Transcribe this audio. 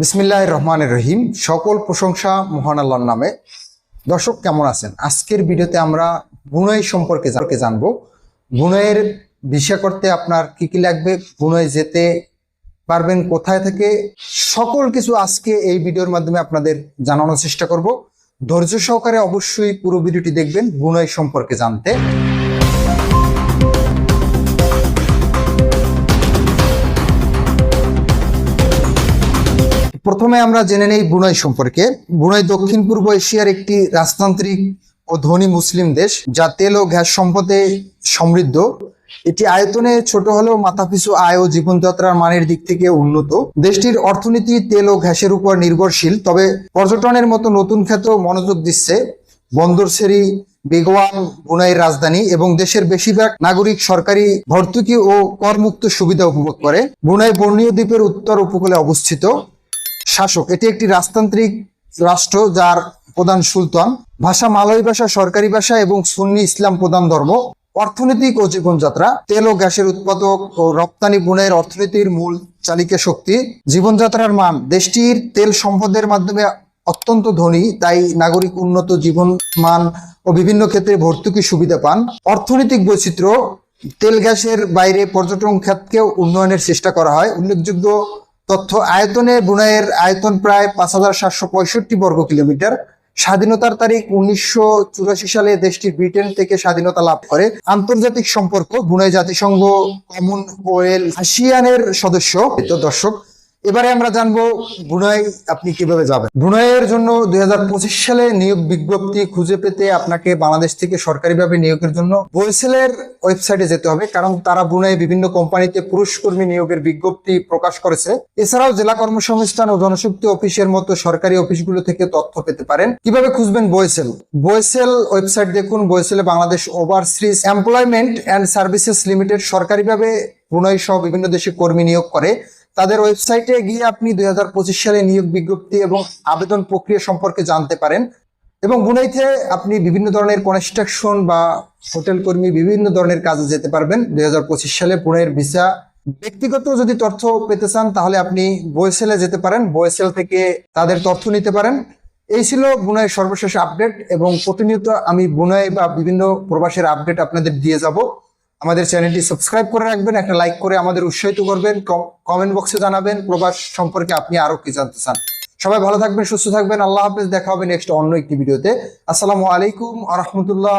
বিসমিল্লাহ রহমান রহিম। সকল প্রশংসা মহান আল্লাহর নামে। দর্শক, কেমন আছেন? আজকের ভিডিওতে আমরা বুনই সম্পর্কে জানব, বুনইয়ের ভিসা করতে আপনার কি কি লাগবে, বুনই যেতে পারবেন কোথায় থেকে, সকল কিছু আজকে এই ভিডিওর মাধ্যমে আপনাদের জানানোর চেষ্টা করব। ধৈর্য সহকারে অবশ্যই পুরো ভিডিওটি দেখবেন, বুনই সম্পর্কে জানতে। প্রথমে আমরা জেনে নেই বুনাই সম্পর্কে। বুনাই দক্ষিণ পূর্ব এশিয়ার একটি রাজতান্ত্রিক ও ধনী মুসলিম দেশ, যা তেল ও গ্যাস সম্পদে সমৃদ্ধ। এটি আয়তনে ছোট হলেও মাথাপিছু আয় ও জীবনযাত্রার মানের দিক থেকে উন্নত। দেশটির অর্থনীতি তেল ও গ্যাসের উপর নির্ভরশীল, তবে পর্যটনের মতো নতুন ক্ষেত্র মনোযোগ দিচ্ছে বন্দর সেরি বেগওয়ান বুনাইয়ের রাজধানী এবং দেশের বেশিরভাগ নাগরিক সরকারি ভর্তুকি ও করমুক্ত সুবিধা উপভোগ করে। বুনাই বর্ণীয় দ্বীপের উত্তর উপকূলে অবস্থিত। শাসক। এটি একটি রাজতান্ত্রিক রাষ্ট্র যার প্রধান সুলতান। ভাষা মালয় ভাষা, সরকারি ভাষা এবং সুন্নি ইসলাম প্রধান ধর্ম। অর্থনৈতিক ও জীবনযাত্রা। তেল ও গ্যাসের উৎপাদক ও রপ্তানি বুনের অর্থনীতির মূল চালিকা শক্তি। জীবনযাত্রার মান। দেশটির তেল সম্পদের মাধ্যমে অত্যন্ত ধনী, তাই নাগরিক উন্নত জীবন মান ও বিভিন্ন ক্ষেত্রে ভর্তুকি সুবিধা পান। অর্থনৈতিক বৈচিত্র্য। তেল গ্যাসের বাইরে পর্যটন খাতকেও উন্নয়নের চেষ্টা করা হয়। উল্লেখযোগ্য তথ্য আয়তনে ব্রুনাইয়ের আয়তন প্রায় পাঁচ হাজার সাতশো পঁয়ষট্টি বর্গ কিলোমিটার। স্বাধীনতার তারিখ উনিশশো চুরাশি সালে দেশটি ব্রিটেন থেকে স্বাধীনতা লাভ করে। আন্তর্জাতিক সম্পর্ক ব্রুনাই জাতিসংঘ, কমনওয়েলথ, আসিয়ানের সদস্য। দর্শক এবারে আমরা জানব বুনাই আপনি কীভাবে যাবেন। বুনাইয়ের জন্য দুই হাজার পঁচিশ সালে নিয়োগ বিজ্ঞপ্তি খুঁজে পেতে আপনাকে বাংলাদেশ থেকে সরকারিভাবে নিয়োগের জন্য বয়েসেলের ওয়েবসাইটে যেতে হবে, কারণ তারা বুনাই বিভিন্ন কোম্পানিতে পুরুষ কর্মী নিয়োগের বিজ্ঞপ্তি প্রকাশ করেছে। এছাড়াও জেলা কর্মসংস্থান ও জনশক্তি অফিসের মতো সরকারি অফিসগুলো থেকে তথ্য পেতে পারেন। কীভাবে খুঁজবেন বয়েসেল বয়েসেল ওয়েবসাইট দেখুন বয়েসেলে Bangladesh overseas employment and services limited সরকারিভাবে বুনাই সহ বিভিন্ন দেশে কর্মী নিয়োগ করে। তাদের ওয়েবসাইটে গিয়ে আপনি দুই হাজার পঁচিশ সালে নিয়োগ বিজ্ঞপ্তি এবং আবেদন প্রক্রিয়া সম্পর্কে জানতে পারেন। এবং বুনাইতে আপনি বিভিন্ন ধরনের কনস্ট্রাকশন বা হোটেল কর্মী বিভিন্ন ধরনের কাজে যেতে পারবেন। দু হাজার পঁচিশ সালে পুনের ভিসা ব্যক্তিগত যদি তথ্য পেতে চান, তাহলে আপনি বয়েসেলে যেতে পারেন। বয়েসেল থেকে তাদের তথ্য নিতে পারেন। এই ছিল বুনাইয়ের সর্বশেষ আপডেট এবং প্রতিনিয়ত আমি বুনাই বা বিভিন্ন প্রবাসের আপডেট আপনাদের দিয়ে যাব। আমাদের চ্যানেলটি সাবস্ক্রাইব করে রাখবেন, একটা লাইক করে আমাদের উৎসাহিত করবেন কমেন্ট বক্সে জানাবেন, প্রবাস সম্পর্কে আপনি আরও কি জানতে চান। সবাই ভালো থাকবেন, সুস্থ থাকবেন, আল্লাহ হাফেজ, দেখা হবে নেক্সট অন্য একটি ভিডিওতে। আসসালামু আলাইকুম আ রহমতুল্লাহ